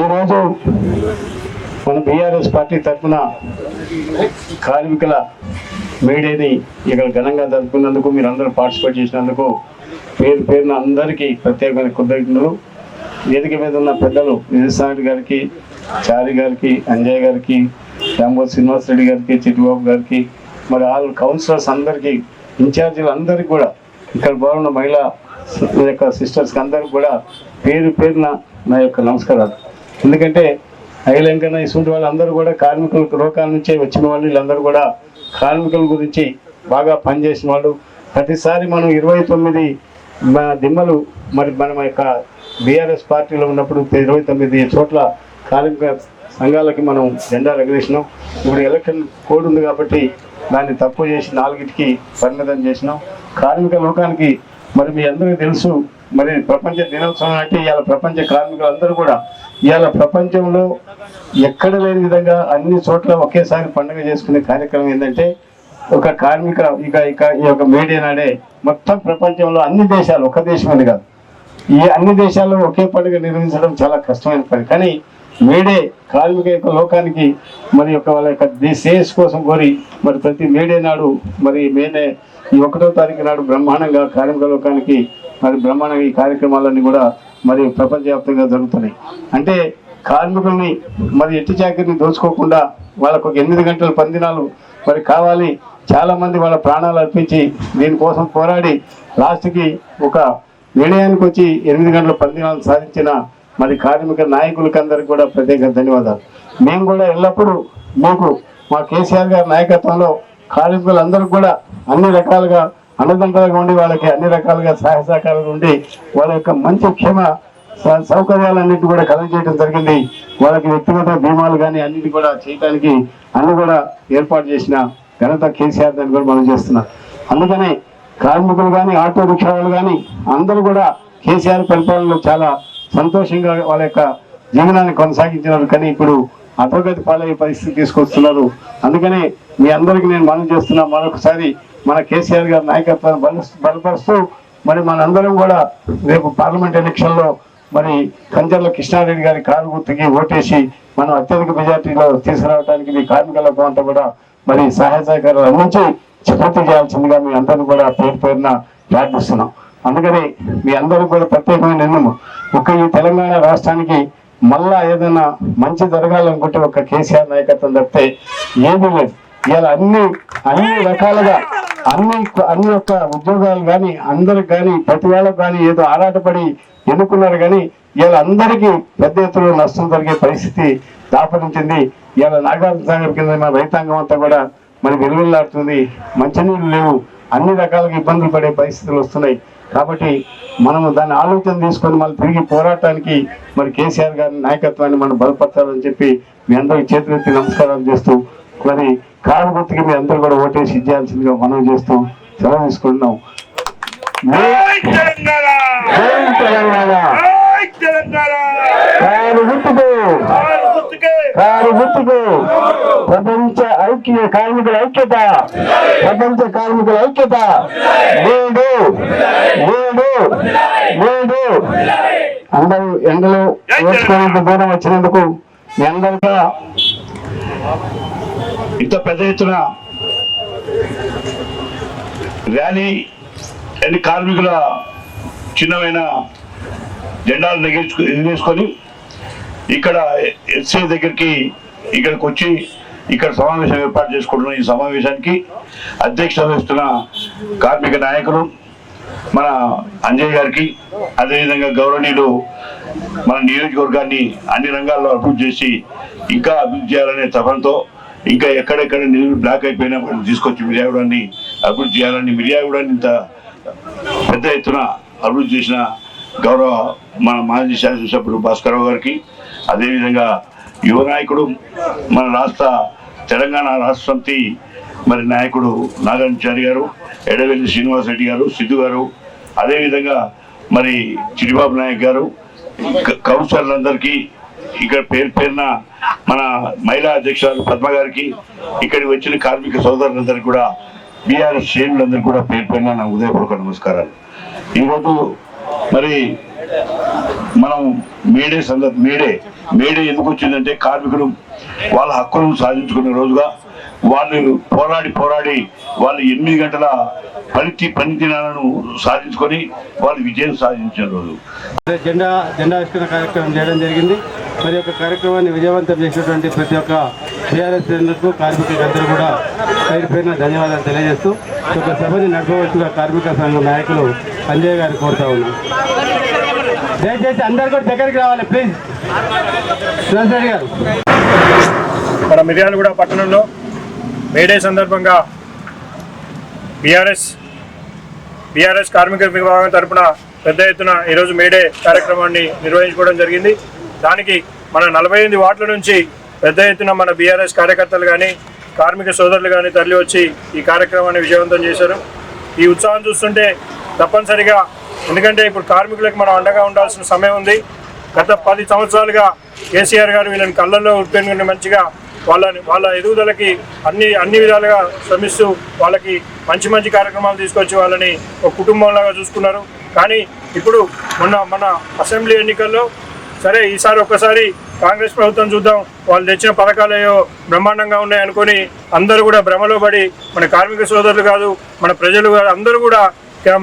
ఈరోజు మన BRS party తరఫున కార్మికుల మేడేని ఇక్కడ ఘనంగా జరుపుకున్నందుకు మీరు అందరూ పార్టిసిపేట్ చేసినందుకు పేరు పేరున అందరికీ ప్రత్యేకమైన కృతజ్ఞతలు. వేదిక మీద ఉన్న పెద్దలు విజయసాయి గారికి చారి గారికి అంజయ్ గారికి రాంబో శ్రీనివాస్ రెడ్డి గారికి చిట్టిబాబు గారికి మరి ఆల్ కౌన్సిలర్స్ అందరికీ ఇన్ఛార్జీలు అందరికీ కూడా ఇక్కడ బాగున్న మహిళా యొక్క సిస్టర్స్కి అందరికి కూడా పేరు పేరున నా యొక్క నమస్కారాలు. ఎందుకంటే ఐలంకన ఇటువంటి వాళ్ళందరూ కూడా కార్మికుల లోకాల నుంచే వచ్చిన వాళ్ళు వీళ్ళందరూ కూడా కార్మికుల గురించి బాగా పనిచేసిన వాళ్ళు. ప్రతిసారి మనం ఇరవై తొమ్మిది దిమ్మలు మరి మన యొక్క బీఆర్ఎస్ పార్టీలో ఉన్నప్పుడు ఇరవై తొమ్మిది చోట్ల కార్మిక సంఘాలకి మనం జెండా ఎగరేసినాం. ఇప్పుడు ఎలక్షన్ కోడ్ ఉంది కాబట్టి దాన్ని తప్పు చేసి నాలుగిటికి పరిమితం చేసినాం. కార్మిక లోకానికి మరి మీ అందరికీ తెలుసు మరి ప్రపంచ దినోత్సవం అంటే ఇవాళ ప్రపంచ కార్మికులందరూ కూడా ఇవాళ ప్రపంచంలో ఎక్కడ లేని విధంగా అన్ని చోట్ల ఒకేసారి పండుగ చేసుకునే కార్యక్రమం ఏంటంటే ఒక కార్మిక ఇక ఇక ఈ యొక్క మేడే నాడే మొత్తం ప్రపంచంలో అన్ని దేశాలు ఒక దేశం అని కాదు. ఈ అన్ని దేశాల్లో ఒకే పండుగ నిర్వహించడం చాలా కష్టమైన పని. కానీ మేడే కార్మిక యొక్క లోకానికి మరి యొక్క వాళ్ళ యొక్క దేశ కోసం కోరి మరి ప్రతి మేడే నాడు మరి మేనే ఈ ఒకటో తారీఖు నాడు బ్రహ్మాండంగా కార్మిక లోకానికి మరి బ్రహ్మాండంగా ఈ కార్యక్రమాలన్నీ కూడా మరి ప్రపంచవ్యాప్తంగా జరుగుతున్నాయి. అంటే కార్మికుల్ని మరి ఎట్టి చాకరిని దోచుకోకుండా వాళ్ళకు ఒక ఎనిమిది గంటల పందినాలు మరి కావాలి. చాలామంది వాళ్ళ ప్రాణాలు అర్పించి దీనికోసం పోరాడి లాస్ట్కి ఒక నిర్ణయానికి వచ్చి ఎనిమిది గంటల పందినాలు సాధించిన మరి కార్మిక నాయకులకి అందరికి కూడా ప్రత్యేక ధన్యవాదాలు. మేము కూడా ఎల్లప్పుడూ మీకు మా కేసీఆర్ గారి నాయకత్వంలో కార్మికులందరూ కూడా అన్ని రకాలుగా అన్నదండలుగా ఉండి వాళ్ళకి అన్ని రకాలుగా సహాయ సహకారాలు ఉండి వాళ్ళ యొక్క మంచి క్షేమ సౌకర్యాలన్నింటి సౌకర్యాలన్నిటి కూడా కలగజేయడం జరిగింది. వాళ్ళకి వ్యక్తిగత బీమాలు కానీ అన్నిటి కూడా చేయడానికి అన్ని కూడా ఏర్పాటు చేసిన ఘనత కేసీఆర్ దాన్ని కూడా మనం చేస్తున్నాం. అందుకనే కార్మికులు కానీ ఆటో రిక్షాలు కానీ అందరూ కూడా కేసీఆర్ పరిపాలనలో చాలా సంతోషంగా వాళ్ళ యొక్క జీవనాన్ని కొనసాగించినారు. కానీ ఇప్పుడు అధోగతి పాలయ్యే పరిస్థితి తీసుకొస్తున్నారు. అందుకనే మీ అందరికీ నేను మనం చేస్తున్నా మరొకసారి మన కేసీఆర్ గారి నాయకత్వాన్ని బల బలపరుస్తూ మరి మనందరం కూడా రేపు పార్లమెంట్ ఎలక్షన్లో మరి కంచర్ల కృష్ణారెడ్డి గారి కారు గుర్తుకి ఓటేసి మనం అత్యధిక మెజార్టీలో తీసుకురావడానికి మీ కార్మికులకు అంతా కూడా మరి సహాయ సహకారాలు అందించి పూర్తి చేయాల్సిందిగా మీ అందరిని కూడా పేరు పేరున ప్రార్థిస్తున్నాం. అందుకని మీ అందరూ కూడా ప్రత్యేకమైన నిర్ణయం ఒక ఈ తెలంగాణ రాష్ట్రానికి మళ్ళా ఏదైనా మంచి జరగాలనుకుంటే ఒక కేసీఆర్ నాయకత్వం తప్పితే ఏమీ లేదు. ఇలా అన్ని అన్ని రకాలుగా అన్ని అన్ని యొక్క ఉద్యోగాలు కానీ అందరికి కానీ ప్రతి వాళ్ళకు కానీ ఏదో ఆరాటపడి ఎన్నుకున్నారు కానీ ఇలా అందరికీ పెద్ద ఎత్తున నష్టం జరిగే పరిస్థితి దాపరించింది. ఇలా నాగార్జున సాగర్ కింద మన రైతాంగం అంతా కూడా మరి వెలువెల్లాడుతుంది. మంచినీళ్ళు లేవు. అన్ని రకాలుగా ఇబ్బందులు పడే పరిస్థితులు వస్తున్నాయి. కాబట్టి మనము దాన్ని ఆలోచన తీసుకొని మళ్ళీ తిరిగి పోరాటానికి మరి కేసీఆర్ గారి నాయకత్వాన్ని మనం బలపరచాలని చెప్పి మీ అందరికి చేతులెత్తి నమస్కారాలు చేస్తూ మరి కారు గుర్తుకి మీ అందరూ కూడా ఓటేసి ఇచ్చేయాల్సిందిగా మనం చేస్తూ సెలవు తీసుకుంటున్నాం. తెలంగాణ! గుర్తుకు. ప్రపంచ ఐక్య కార్మికుల ఐక్యత. ప్రపంచ కార్మికుల ఐక్యత. నేడు నేడు నేడు. అందరూ ఎండలో ఓర్చుకునేంత దూరం వచ్చినందుకు మీ అందరికీ ఇంత పెద్ద ఎత్తున ర్యాలీ అన్ని కార్మికుల చిన్నమైన జెండాలు నెగించుకు ఎగిరేసుకొని ఇక్కడ ఎస్సీ దగ్గరికి ఇక్కడికి వచ్చి ఇక్కడ సమావేశం ఏర్పాటు చేసుకుంటున్న ఈ సమావేశానికి అధ్యక్షత వహిస్తున్న కార్మిక నాయకులు మన అంజయ్ గారికి అదేవిధంగా గౌరవనీయులు మన నియోజకవర్గాన్ని అన్ని రంగాల్లో అభివృద్ధి చేసి ఇంకా అభివృద్ధి చేయాలనే తపనతో ఇంకా ఎక్కడెక్కడ నిధులు బ్లాక్ అయిపోయినా తీసుకొచ్చి మిర్యాగూడాన్ని అభివృద్ధి చేయాలని మిర్యాగూడాన్ని ఇంత పెద్ద ఎత్తున అభివృద్ధి చేసిన గౌరవ మన మాజీ శాసనసభ్యుడు భాస్కరరావు గారికి అదేవిధంగా యువ నాయకుడు మన రాష్ట్ర తెలంగాణ రాష్ట్ర సమితి మరి నాయకుడు నాగార్జునాచారి గారు ఎడవెల్లి శ్రీనివాస్ రెడ్డి గారు సిద్ధు గారు అదేవిధంగా మరి చిరిబాబు నాయక్ గారు కౌన్సిలర్లందరికీ ఇక్కడ పేరు పేరున మన మహిళా అధ్యక్షురాలు పద్మ గారికి ఇక్కడికి వచ్చిన కార్మిక సోదరులందరికీ కూడా బీఆర్ఎస్ శ్రేణులందరికీ కూడా పేరు పేరున నా ఉదయపూర్వక నమస్కారాలు. ఈరోజు మరి మనం మేడే సందర్భ మేడే మేడే ఎందుకు వచ్చిందంటే కార్మికులు వాళ్ళ హక్కులను సాధించుకునే రోజుగా వాళ్ళు పోరాడి పోరాడి వాళ్ళు ఎనిమిది గంటల పని పని దినాలను సాధించుకొని వాళ్ళు విజయం సాధించిన రోజు. జెండా జెండా ఆవిష్కరణ కార్యక్రమం చేయడం జరిగింది. మరి యొక్క కార్యక్రమాన్ని విజయవంతం చేసినటువంటి ప్రతి ఒక్క టీఆర్ఎస్ శ్రేణులకు కార్మికులందరూ కూడా పేరు పేరున ధన్యవాదాలు తెలియజేస్తూ ఈ యొక్క సభని నడపవలసిన కార్మిక సంఘం నాయకులు సంజయ్ గారు కోరుతా ఉన్నా. దయచేసి అందరు కూడా దగ్గరికి రావాలి ప్లీజ్ సురేష్ గారు. మన మిర్యాలగూడ పట్టణంలో మేడే సందర్భంగా బీఆర్ఎస్ బీఆర్ఎస్ కార్మిక విభాగం తరపున పెద్ద ఎత్తున ఈరోజు మేడే కార్యక్రమాన్ని నిర్వహించుకోవడం జరిగింది. దానికి మన నలభై ఎనిమిది వార్డుల నుంచి పెద్ద ఎత్తున మన బీఆర్ఎస్ కార్యకర్తలు కానీ కార్మిక సోదరులు కానీ తరలి వచ్చి ఈ కార్యక్రమాన్ని విజయవంతం చేశారు. ఈ ఉత్సాహం చూస్తుంటే తప్పనిసరిగా. ఎందుకంటే ఇప్పుడు కార్మికులకు మనం అండగా ఉండాల్సిన సమయం ఉంది. గత పది సంవత్సరాలుగా కేసీఆర్ గారు వీళ్ళని కళ్ళల్లో ఉట్టుకొని మంచిగా వాళ్ళని వాళ్ళ ఎదుగుదలకి అన్ని అన్ని విధాలుగా శ్రమిస్తూ వాళ్ళకి మంచి మంచి కార్యక్రమాలు తీసుకొచ్చి వాళ్ళని ఒక కుటుంబంలాగా చూసుకున్నారు. కానీ ఇప్పుడు మొన్న మన అసెంబ్లీ ఎన్నికల్లో సరే ఈసారి ఒక్కసారి కాంగ్రెస్ ప్రభుత్వం చూద్దాం. వాళ్ళు తెచ్చిన పథకాలు ఏవో బ్రహ్మాండంగా ఉన్నాయనుకొని అందరూ కూడా భ్రమలో పడి మన కార్మిక సోదరులు కాదు మన ప్రజలు కాదు అందరూ కూడా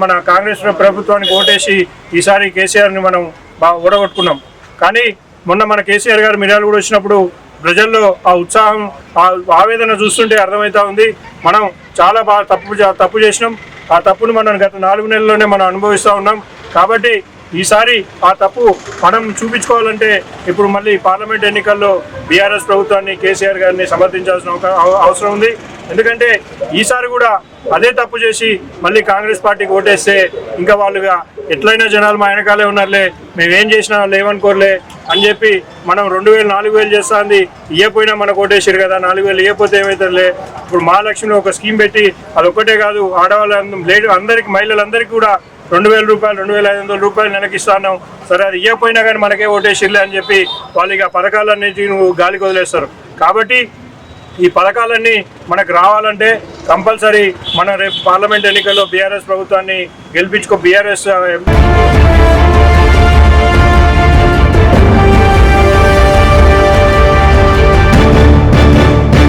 మన కాంగ్రెస్ ప్రభుత్వానికి ఓటేసి ఈసారి కేసీఆర్ని మనం బాగా ఓడగొట్టుకున్నాం. కానీ మొన్న మన కేసీఆర్ గారు మిర్యాలు కూడా వచ్చినప్పుడు ప్రజల్లో ఆ ఉత్సాహం ఆ ఆవేదన చూస్తుంటే అర్థమవుతా ఉంది. మనం చాలా బాగా తప్పు తప్పు చేసినాం. ఆ తప్పును మనం గత నాలుగు నెలల్లోనే మనం అనుభవిస్తూ ఉన్నాం. కాబట్టి ఈసారి ఆ తప్పు మనం చూపించుకోవాలంటే ఇప్పుడు మళ్ళీ పార్లమెంట్ ఎన్నికల్లో బీఆర్ఎస్ ప్రభుత్వాన్ని కేసీఆర్ గారిని సమర్థించాల్సిన అవసరం ఉంది. ఎందుకంటే ఈసారి కూడా అదే తప్పు చేసి మళ్ళీ కాంగ్రెస్ పార్టీకి ఓటేస్తే ఇంకా వాళ్ళుగా ఎట్లయినా జనాలు మా వెనకాలే ఉన్నారులే మేమేం చేసినా లేవనుకోరులే అని చెప్పి మనం రెండు వేలు నాలుగు వేలు చేస్తుంది ఇయ్యపోయినా మనకు ఓటేసారు కదా నాలుగు వేలు ఇయ్యపోతే ఏమవుతుందిలే ఇప్పుడు మహాలక్ష్మిలో ఒక స్కీమ్ పెట్టి అదొక్కటే కాదు ఆడవాళ్ళ లేడీ అందరికీ మహిళలందరికీ కూడా రెండు వేల రూపాయలు రెండు వేల ఐదు వందల రూపాయలు నెలకి ఇస్తాను సరే అది ఇవ్వకపోయినా కానీ మనకే ఓటేసిర్లే అని చెప్పి వాళ్ళు ఇక పథకాలన్నిటి నువ్వు గాలికి వదిలేస్తారు. కాబట్టి ఈ పథకాలన్నీ మనకు రావాలంటే కంపల్సరీ మన రేపు పార్లమెంట్ ఎన్నికల్లో బీఆర్ఎస్ ప్రభుత్వాన్ని గెలిపించుకో బీఆర్ఎస్